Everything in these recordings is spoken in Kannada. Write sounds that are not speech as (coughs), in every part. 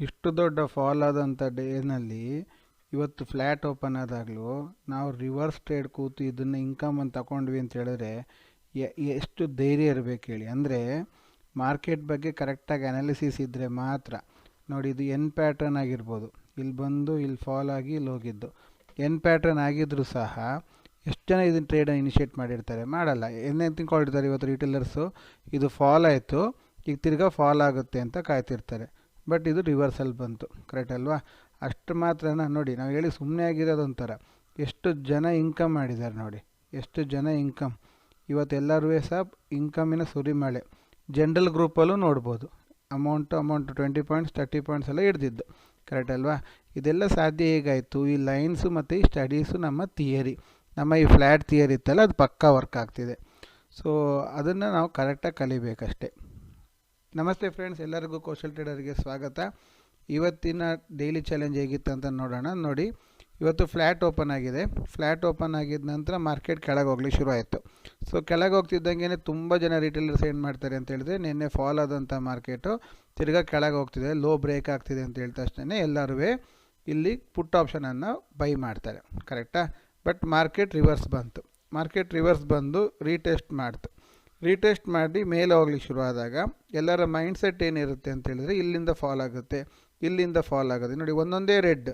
ಇಷ್ಟು ದೊಡ್ಡ ಫಾಲ್ ಆದಂಥ ಡೇನಲ್ಲಿ ಇವತ್ತು ಫ್ಲ್ಯಾಟ್ ಓಪನ್ ಆದಾಗಲೂ ನಾವು ರಿವರ್ಸ್ ಟ್ರೇಡ್ ಕೂತು ಇದನ್ನು ಇನ್ಕಮ್ ಅಂತ ತಗೊಂಡ್ವಿ ಅಂತ ಹೇಳಿದ್ರೆ ಎಷ್ಟು ಧೈರ್ಯ ಇರಬೇಕು ಹೇಳಿ. ಅಂದರೆ ಮಾರ್ಕೆಟ್ ಬಗ್ಗೆ ಕರೆಕ್ಟಾಗಿ ಅನಾಲಿಸಿಸ್ ಇದ್ದರೆ ಮಾತ್ರ. ನೋಡಿ, ಇದು ಎನ್ ಪ್ಯಾಟರ್ನ್ ಆಗಿರ್ಬೋದು. ಇಲ್ಲಿ ಬಂದು ಇಲ್ಲಿ ಫಾಲ್ ಆಗಿ ಇಲ್ಲಿ ಹೋಗಿದ್ದು. ಎನ್ ಪ್ಯಾಟರ್ನ್ ಆಗಿದ್ದರೂ ಸಹ ಎಷ್ಟು ಜನ ಇದನ್ನ ಟ್ರೇಡನ್ನು ಇನಿಷಿಯೇಟ್ ಮಾಡಿರ್ತಾರೆ? ಮಾಡಲ್ಲ. ಏನೇ ತಿಳ್ಕೊಂಡಿರ್ತಾರೆ ಇವತ್ತು ರಿಟೇಲರ್ಸು ಇದು ಫಾಲ್ ಆಯಿತು. ಈಗ ತಿರ್ಗಾ ಫಾಲ್ ಆಗುತ್ತೆ ಅಂತ ಕಾಯ್ತಿರ್ತಾರೆ. ಬಟ್ ಇದು ರಿವರ್ಸಲ್ ಬಂತು ಕರೆಕ್ಟ್ ಅಲ್ವಾ? ಅಷ್ಟು ಮಾತ್ರನ ನೋಡಿ, ನಾವು ಹೇಳಿ ಸುಮ್ಮನೆ ಆಗಿರೋದೊಂಥರ ಎಷ್ಟು ಜನ ಇನ್ಕಮ್ ಮಾಡಿದ್ದಾರೆ ನೋಡಿ, ಎಷ್ಟು ಜನ ಇನ್ಕಮ್ ಇವತ್ತೆಲ್ಲರೂ ಸಹ ಇನ್ಕಮಿನ ಸುರಿಮಳೆ ಜನರಲ್ ಗ್ರೂಪಲ್ಲೂ ನೋಡ್ಬೋದು. Amount amount twenty points thirty points ಎಲ್ಲ ಹಿಡ್ದಿದ್ದು ಕರೆಕ್ಟ್ ಅಲ್ವಾ? ಇದೆಲ್ಲ ಸಾಧ್ಯ ಹೇಗಾಯಿತು? ಈ ಲೈನ್ಸು ಮತ್ತು ಈ ಸ್ಟಡೀಸು ನಮ್ಮ ಥಿಯರಿ ನಮ್ಮ ಈ ಫ್ಲ್ಯಾಟ್ ಥಿಯರಿ ಇತ್ತಲ್ಲ, ಅದು ಪಕ್ಕಾ ವರ್ಕ್ ಆಗ್ತಿದೆ. ಸೊ ಅದನ್ನು ನಾವು ಕರೆಕ್ಟಾಗಿ ಕಲಿಬೇಕಷ್ಟೆ. ನಮಸ್ತೆ ಫ್ರೆಂಡ್ಸ್ ಎಲ್ಲರಿಗೂ ಕೌಶಲ್ ಟ್ರೇಡರ್ಗೆ ಸ್ವಾಗತ. ಇವತ್ತಿನ ಡೈಲಿ ಚಾಲೆಂಜ್ ಹೇಗಿತ್ತು ಅಂತ ನೋಡೋಣ. ನೋಡಿ, ಇವತ್ತು ಫ್ಲ್ಯಾಟ್ ಓಪನ್ ಆಗಿದೆ. ಫ್ಲ್ಯಾಟ್ ಓಪನ್ ಆಗಿದ ನಂತರ ಮಾರ್ಕೆಟ್ ಕೆಳಗೆ ಹೋಗ್ಲಿಕ್ಕೆ ಶುರು ಆಯಿತು. ಸೊ ಕೆಳಗೆ ಹೋಗ್ತಿದ್ದಂಗೆ ತುಂಬ ಜನ ರಿಟೇಲರ್ಸ್ ಏನು ಮಾಡ್ತಾರೆ ಅಂತ ಹೇಳಿದ್ರೆ, ನಿನ್ನೆ ಫಾಲ್ ಆದಂಥ ಮಾರ್ಕೆಟು ತಿರ್ಗಾ ಕೆಳಗೆ ಹೋಗ್ತಿದೆ. ಲೋ ಬ್ರೇಕ್ ಆಗ್ತಿದೆ ಅಂತ ಹೇಳಿದ ತಕ್ಷಣ ಎಲ್ಲರೂ ಇಲ್ಲಿ ಪುಟ್ ಆಪ್ಷನನ್ನು ಬೈ ಮಾಡ್ತಾರೆ. ಕರೆಕ್ಟಾ ಬಟ್ ಮಾರ್ಕೆಟ್ ರಿವರ್ಸ್ ಬಂತು. ಮಾರ್ಕೆಟ್ ರಿವರ್ಸ್ ಬಂದು ರೀಟೆಸ್ಟ್ ಮಾಡ್ತು. ರೀಟೆಸ್ಟ್ ಮಾಡಿ ಮೇಲೆ ಹೋಗ್ಲಿಕ್ಕೆ ಶುರುವಾದಾಗ ಎಲ್ಲರ ಮೈಂಡ್ ಸೆಟ್ ಏನಿರುತ್ತೆ ಅಂತ ಹೇಳಿದ್ರೆ ಇಲ್ಲಿಂದ ಫಾಲ್ ಆಗುತ್ತೆ, ಇಲ್ಲಿಂದ ಫಾಲ್ ಆಗುತ್ತೆ. ನೋಡಿ, ಒಂದೊಂದೇ ರೆಡ್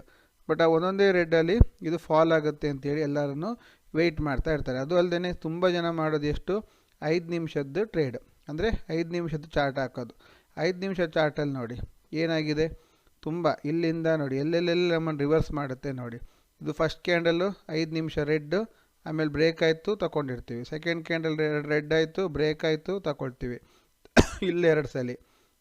ಬಟ್ ಆ ಒಂದೊಂದೇ ರೆಡ್ಡಲ್ಲಿ ಇದು ಫಾಲ್ ಆಗುತ್ತೆ ಅಂತೇಳಿ ಎಲ್ಲರನ್ನು ವೆಯ್ಟ್ ಮಾಡ್ತಾ ಇರ್ತಾರೆ. ಅದು ಅಲ್ಲದೆ ತುಂಬ ಜನ ಮಾಡೋದು ಎಷ್ಟು? ಐದು ನಿಮಿಷದ್ದು ಟ್ರೇಡ್ ಅಂದರೆ ಐದು ನಿಮಿಷದ ಚಾರ್ಟ್ ಹಾಕೋದು. ಐದು ನಿಮಿಷ ಚಾರ್ಟಲ್ಲಿ ನೋಡಿ, ಏನಾಗಿದೆ? ತುಂಬ ಇಲ್ಲಿಂದ ನೋಡಿ, ಎಲ್ಲೆಲ್ಲೆಲ್ಲಿ ನಮ್ಮನ್ನು ರಿವರ್ಸ್ ಮಾಡುತ್ತೆ ನೋಡಿ. ಇದು ಫಸ್ಟ್ ಕ್ಯಾಂಡಲ್ಲು ಐದು ನಿಮಿಷ ರೆಡ್ಡು ಆಮೇಲೆ ಬ್ರೇಕ್ ಆಯಿತು ತಗೊಂಡಿರ್ತೀವಿ ಸೆಕೆಂಡ್ ಕ್ಯಾಂಡಲ್ ರೆಡ್ ಆಯಿತು ಬ್ರೇಕ್ ಆಯಿತು ತಗೊಳ್ತೀವಿ (coughs) ಇಲ್ಲೆರಡು ಸಲ.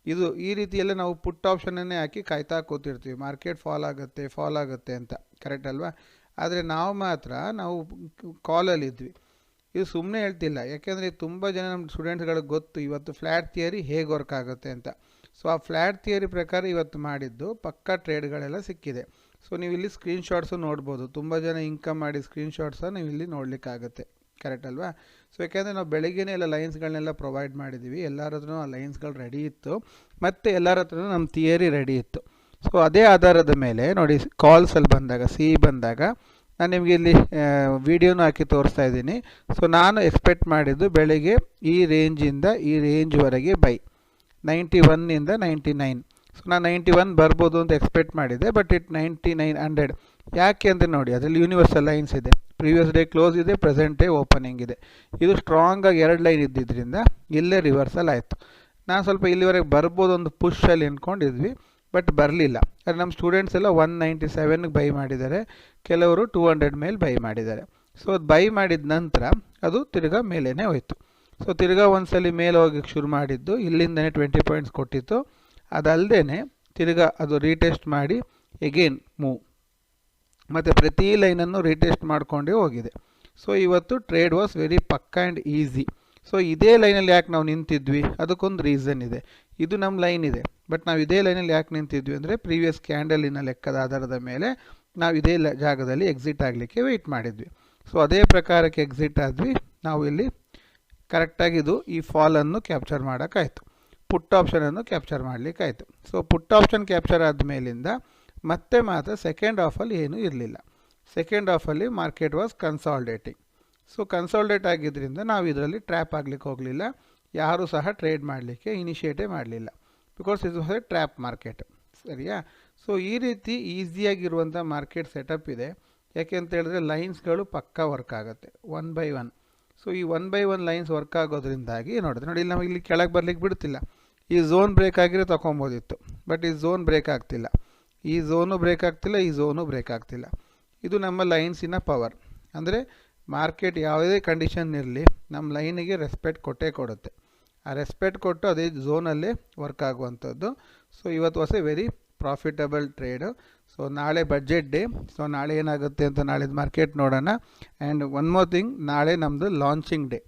ಇದು ಈ ರೀತಿಯಲ್ಲೇ ನಾವು ಪುಟ್ ಆಪ್ಷನನ್ನೇ ಹಾಕಿ ಕಾಯ್ತಾ ಕೂತಿರ್ತೀವಿ. ಮಾರ್ಕೆಟ್ ಫಾಲ್ ಆಗುತ್ತೆ ಫಾಲ್ ಆಗುತ್ತೆ ಅಂತ. ಕರೆಕ್ಟ್ ಅಲ್ವಾ? ಆದರೆ ನಾವು ಮಾತ್ರ, ನಾವು ಕಾಲಲ್ಲಿದ್ವಿ ಇದು ಸುಮ್ಮನೆ ಹೇಳ್ತಿಲ್ಲ. ಯಾಕೆಂದರೆ ತುಂಬ ಜನ ನಮ್ಮ ಸ್ಟೂಡೆಂಟ್ಸ್ಗಳಿಗೆ ಗೊತ್ತು, ಇವತ್ತು ಫ್ಲ್ಯಾಟ್ ಥಿಯರಿ ಹೇಗೆ ವರ್ಕ್ ಆಗುತ್ತೆ ಅಂತ. ಸೊ ಆ ಫ್ಲ್ಯಾಟ್ ಥಿಯರಿ ಪ್ರಕಾರ ಇವತ್ತು ಮಾಡಿದ್ದು ಪಕ್ಕಾ ಟ್ರೇಡ್ಗಳೆಲ್ಲ ಸಿಕ್ಕಿದೆ. ಸೊ ನೀವು ಇಲ್ಲಿ ಸ್ಕ್ರೀನ್ಶಾಟ್ಸು ನೋಡ್ಬೋದು. ತುಂಬ ಜನ ಇನ್ಕಮ್ ಮಾಡಿ ಸ್ಕ್ರೀನ್ಶಾಟ್ಸ ನೀವು ಇಲ್ಲಿ ನೋಡಲಿಕ್ಕಾಗುತ್ತೆ. ಕರೆಕ್ಟ್ ಅಲ್ವಾ? ಸೊ ಯಾಕೆಂದರೆ ನಾವು ಬೆಳಗ್ಗೆನೇ ಎಲ್ಲ ಲೈನ್ಸ್ಗಳನ್ನೆಲ್ಲ ಪ್ರೊವೈಡ್ ಮಾಡಿದ್ದೀವಿ ಎಲ್ಲರ ಹತ್ರನೂ ಆ ಲೈನ್ಸ್ಗಳು ರೆಡಿ ಇತ್ತು. ಮತ್ತು ಎಲ್ಲರ ಹತ್ರನೂ ನಮ್ಮ ಥಿಯರಿ ರೆಡಿ ಇತ್ತು. ಸೊ ಅದೇ ಆಧಾರದ ಮೇಲೆ ನೋಡಿ ಕಾಲ್ಸಲ್ಲಿ ಬಂದಾಗ ಸಿ ಬಂದಾಗ ನಾನು ನಿಮಗೆ ಇಲ್ಲಿ ವಿಡಿಯೋನೂ ಹಾಕಿ ತೋರಿಸ್ತಾ ಇದ್ದೀನಿ. ಸೊ ನಾನು ಎಕ್ಸ್ಪೆಕ್ಟ್ ಮಾಡಿದ್ದು ಬೆಳಗ್ಗೆ ಈ ರೇಂಜಿಂದ ಈ ರೇಂಜ್ವರೆಗೆ ಬೈ ನೈಂಟಿ ಒನ್ನಿಂದ ನೈಂಟಿ ನೈನ್ ಸೊ ನಾನು ನೈಂಟಿ ಒನ್ ಬರ್ಬೋದು ಅಂತ ಎಕ್ಸ್ಪೆಕ್ಟ್ ಮಾಡಿದೆ but it ninety nine hundred ಯಾಕೆ ಅಂತ ನೋಡಿ, ಅದರಲ್ಲಿ ಯೂನಿವರ್ಸಲ್ ಲೈನ್ಸ್ ಇದೆ. ಪ್ರೀವಿಯಸ್ ಡೇ ಕ್ಲೋಸ್ ಇದೆ ಪ್ರೆಸೆಂಟ್ ಡೇ ಓಪನಿಂಗ್ ಇದೆ. ಇದು ಸ್ಟ್ರಾಂಗಾಗಿ ಎರಡು ಲೈನ್ ಇದ್ದಿದ್ದರಿಂದ ಇಲ್ಲೇ ರಿವರ್ಸಲ್ ಆಯಿತು. ನಾನು ಸ್ವಲ್ಪ ಇಲ್ಲಿವರೆಗೆ ಬರ್ಬೋದು ಒಂದು ಪುಷಲ್ಲಿ ಅಂದ್ಕೊಂಡಿದ್ವಿ ಬಟ್ ಬರಲಿಲ್ಲ. ಆದರೆ ನಮ್ಮ ಸ್ಟೂಡೆಂಟ್ಸ್ ಎಲ್ಲ ಒನ್ ನೈಂಟಿ ಸೆವೆನ್ಗೆ ಬೈ ಮಾಡಿದ್ದಾರೆ. ಕೆಲವರು ಟೂ ಹಂಡ್ರೆಡ್ ಮೇಲೆ ಬೈ ಮಾಡಿದ್ದಾರೆ. ಸೊ ಅದು ಬೈ ಮಾಡಿದ ನಂತರ ಅದು ತಿರ್ಗಾ ಮೇಲೇ ಹೋಯಿತು. ಸೊ ತಿರ್ಗಾ ಒಂದ್ಸಲಿ ಮೇಲೆ ಹೋಗಿ ಶುರು ಮಾಡಿದ್ದು, ಇಲ್ಲಿಂದನೇ ಟ್ವೆಂಟಿ ಪಾಯಿಂಟ್ಸ್ ಕೊಟ್ಟಿತ್ತು. ಅದಲ್ಲದೆ ತಿರ್ಗಾ ಅದು ರೀಟೆಸ್ಟ್ ಮಾಡಿ ಎಗೇನ್ ಮೂವ್ ಮತ್ತು ಪ್ರತಿ ಲೈನನ್ನು ರೀಟೆಸ್ಟ್ ಮಾಡಿಕೊಂಡೇ ಹೋಗಿದೆ. ಸೊ ಇವತ್ತು ಟ್ರೇಡ್ ವಾಸ್ ವೆರಿ ಪಕ್ಕ ಆ್ಯಂಡ್ ಈಸಿ ಸೊ ಇದೇ ಲೈನಲ್ಲಿ ಯಾಕೆ ನಾವು ನಿಂತಿದ್ವಿ? ಅದಕ್ಕೊಂದು ರೀಸನ್ ಇದೆ. ಇದು ನಮ್ಮ ಲೈನ್ ಇದೆ. ಬಟ್ ನಾವು ಇದೇ ಲೈನಲ್ಲಿ ಯಾಕೆ ನಿಂತಿದ್ವಿ ಅಂದರೆ ಪ್ರೀವಿಯಸ್ ಕ್ಯಾಂಡಲಿನ ಲೆಕ್ಕದ ಆಧಾರದ ಮೇಲೆ ನಾವು ಇದೇ ಜಾಗದಲ್ಲಿ ಎಕ್ಸಿಟ್ ಆಗಲಿಕ್ಕೆ ವೆಯ್ಟ್ ಮಾಡಿದ್ವಿ. ಸೊ ಅದೇ ಪ್ರಕಾರಕ್ಕೆ ಎಕ್ಸಿಟ್ ಆದ್ವಿ. ನಾವು ಇಲ್ಲಿ ಕರೆಕ್ಟಾಗಿ ಇದು ಈ ಫಾಲನ್ನು ಕ್ಯಾಪ್ಚರ್ ಮಾಡೋಕ್ಕಾಯ್ತು ಪುಟ್ ಆಪ್ಷನನ್ನು ಕ್ಯಾಪ್ಚರ್ ಮಾಡಲಿಕ್ಕಾಯ್ತು. ಸೊ ಪುಟ್ ಆಪ್ಷನ್ ಕ್ಯಾಪ್ಚರ್ ಆದ ಮೇಲಿಂದ ಮತ್ತೆ ಮಾತ್ರ ಸೆಕೆಂಡ್ ಆಫಲ್ಲಿ ಏನೂ ಇರಲಿಲ್ಲ. Second ಆಫಲ್ಲಿ market was consolidating so consolidate ಆಗಿದ್ದರಿಂದ ನಾವು ಇದರಲ್ಲಿ ಟ್ರ್ಯಾಪ್ ಆಗಲಿಕ್ಕೆ ಹೋಗಲಿಲ್ಲ. ಯಾರೂ ಸಹ ಟ್ರೇಡ್ ಮಾಡಲಿಕ್ಕೆ ಇನಿಷಿಯೇಟೇ ಮಾಡಲಿಲ್ಲ. ಬಿಕಾಸ್ ಇದು ಎ ಟ್ರ್ಯಾಪ್ ಮಾರ್ಕೆಟ್ ಸರಿಯಾ? ಸೊ ಈ ರೀತಿ ಈಸಿಯಾಗಿರುವಂಥ ಮಾರ್ಕೆಟ್ ಸೆಟಪ್ ಇದೆ. ಯಾಕೆ ಅಂತ ಹೇಳಿದ್ರೆ ಲೈನ್ಸ್ಗಳು ಪಕ್ಕಾ ವರ್ಕ್ ಆಗುತ್ತೆ. ಒನ್ ಬೈ ಒನ್ ಸೊ ಈ one by one lines work ಆಗೋದ್ರಿಂದಾಗಿ ನೋಡಿದ್ರೆ ನೋಡಿ, ಇಲ್ಲಿ ನಮಗೆ ಇಲ್ಲಿ ಕೆಳಗೆ ಬರ್ಲಿಕ್ಕೆ ಬಿಡ್ತಿಲ್ಲ ಈ ಝೋನ್ ಬ್ರೇಕ್ ಆಗಿರೋ ತೊಗೊಬೋದಿತ್ತು ಬಟ್ ಈ ಝೋನ್ ಬ್ರೇಕ್ ಆಗ್ತಿಲ್ಲ. ಈ ಝೋನು ಬ್ರೇಕ್ ಆಗ್ತಿಲ್ಲ, ಈ ಝೋನು ಬ್ರೇಕ್ ಆಗ್ತಿಲ್ಲ. ಇದು ನಮ್ಮ ಲೈನ್ಸಿನ ಪವರ್ ಅಂದರೆ ಮಾರ್ಕೆಟ್ ಯಾವುದೇ ಕಂಡೀಷನ್ ಇರಲಿ ನಮ್ಮ ಲೈನಿಗೆ ರೆಸ್ಪೆಕ್ಟ್ ಕೊಟ್ಟೇ ಕೊಡುತ್ತೆ. ಆ ರೆಸ್ಪೆಕ್ಟ್ ಕೊಟ್ಟು ಅದೇ ಝೋನಲ್ಲೇ ವರ್ಕ್ ಆಗುವಂಥದ್ದು. ಸೊ ಇವತ್ತು ಹೊಸ ವೆರಿ ಪ್ರಾಫಿಟಬಲ್ ಟ್ರೇಡು ಸೊ ನಾಳೆ ಬಜೆಟ್ ಡೇ ಸೊ ನಾಳೆ ಏನಾಗುತ್ತೆ ಅಂತ ನಾಳೆದು ಮಾರ್ಕೆಟ್ ನೋಡೋಣ. ಆ್ಯಂಡ್ ಒನ್ ಮೋರ್ ಥಿಂಗ್ ನಾಳೆ ನಮ್ಮದು ಲಾಂಚಿಂಗ್ ಡೇ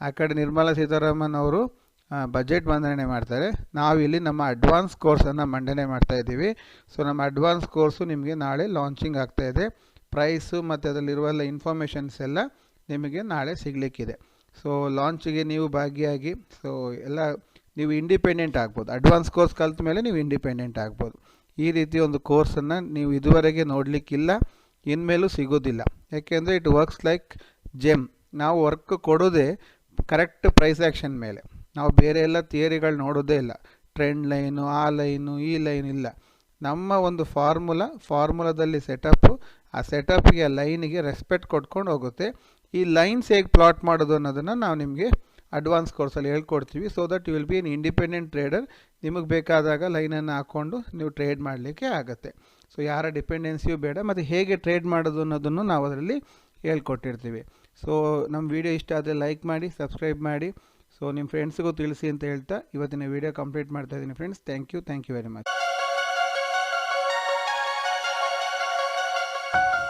ಆ ಕಡೆ ನಿರ್ಮಲಾ ಸೀತಾರಾಮನ್ ಅವರು ಬಜೆಟ್ ಮಂಡನೆ ಮಾಡ್ತಾರೆ. ನಾವಿಲ್ಲಿ ನಮ್ಮ ಅಡ್ವಾನ್ಸ್ ಕೋರ್ಸನ್ನು ಮಂಡನೆ ಮಾಡ್ತಾ ಇದ್ದೀವಿ. ಸೊ ನಮ್ಮ ಅಡ್ವಾನ್ಸ್ ಕೋರ್ಸು ನಿಮಗೆ ನಾಳೆ ಲಾಂಚಿಂಗ್ ಆಗ್ತಾ ಇದೆ. ಪ್ರೈಸು ಮತ್ತು ಅದರಲ್ಲಿರುವೆಲ್ಲ ಇನ್ಫಾರ್ಮೇಷನ್ಸ್ ಎಲ್ಲ ನಿಮಗೆ ನಾಳೆ ಸಿಗಲಿಕ್ಕಿದೆ. ಸೊ ಲಾಂಚಿಗೆ ನೀವು ಭಾಗಿಯಾಗಿ ಸೊ ಎಲ್ಲ ನೀವು ಇಂಡಿಪೆಂಡೆಂಟ್ ಆಗ್ಬೋದು. ಅಡ್ವಾನ್ಸ್ ಕೋರ್ಸ್ ಕಲಿತ ಮೇಲೆ ನೀವು ಇಂಡಿಪೆಂಡೆಂಟ್ ಆಗ್ಬೋದು. ಈ ರೀತಿ ಒಂದು ಕೋರ್ಸನ್ನು ನೀವು ಇದುವರೆಗೆ ನೋಡಲಿಕ್ಕಿಲ್ಲ. ಇನ್ಮೇಲೂ ಸಿಗೋದಿಲ್ಲ. ಯಾಕೆಂದರೆ ಇಟ್ ವರ್ಕ್ಸ್ ಲೈಕ್ ಜೆಮ್ ನಾವು ವರ್ಕ್ ಕೊಡೋದೇ ಕರೆಕ್ಟ್ ಪ್ರೈಸ್ ಆ್ಯಕ್ಷನ್ ಮೇಲೆ. ನಾವು ಬೇರೆ ಎಲ್ಲ ಥಿಯರಿಗಳು ನೋಡೋದೇ ಇಲ್ಲ. ಟ್ರೆಂಡ್ ಲೈನು, ಆ ಲೈನು, ಈ ಲೈನ್ ಇಲ್ಲ. ನಮ್ಮ ಒಂದು ಫಾರ್ಮುಲಾ, ಫಾರ್ಮುಲಾದಲ್ಲಿ ಸೆಟಪ್ಪು, ಆ ಸೆಟಪ್ಗೆ ಆ ಲೈನಿಗೆ ರೆಸ್ಪೆಕ್ಟ್ ಕೊಟ್ಕೊಂಡು ಹೋಗುತ್ತೆ. ಈ ಲೈನ್ಸ್ ಹೇಗೆ ಪ್ಲಾಟ್ ಮಾಡೋದು ಅನ್ನೋದನ್ನು ನಾವು ನಿಮಗೆ ಅಡ್ವಾನ್ಸ್ ಕೋರ್ಸಲ್ಲಿ ಹೇಳ್ಕೊಡ್ತೀವಿ. So that you will be an independent trader ನಿಮಗೆ ಬೇಕಾದಾಗ ಲೈನನ್ನು ಹಾಕ್ಕೊಂಡು ನೀವು ಟ್ರೇಡ್ ಮಾಡಲಿಕ್ಕೆ ಆಗುತ್ತೆ. ಸೊ ಯಾರ ಡಿಪೆಂಡೆನ್ಸಿಯೂ ಬೇಡ. ಮತ್ತು ಹೇಗೆ ಟ್ರೇಡ್ ಮಾಡೋದು ಅನ್ನೋದನ್ನು ನಾವು ಅದರಲ್ಲಿ ಹೇಳ್ಕೊಟ್ಟಿರ್ತೀವಿ. ಸೊ ನಮ್ಮ ವಿಡಿಯೋ ಇಷ್ಟ ಆದರೆ ಲೈಕ್ ಮಾಡಿ, ಸಬ್ಸ್ಕ್ರೈಬ್ ಮಾಡಿ. ಸೊ ನಿಮ್ಮ ಫ್ರೆಂಡ್ಸ್ಗೂ ತಿಳಿಸಿ ಅಂತ ಹೇಳ್ತಾ ಇವತ್ತಿನ ವಿಡಿಯೋ ಕಂಪ್ಲೀಟ್ ಮಾಡ್ತಾ ಇದ್ದೀನಿ friends thank you thank you very much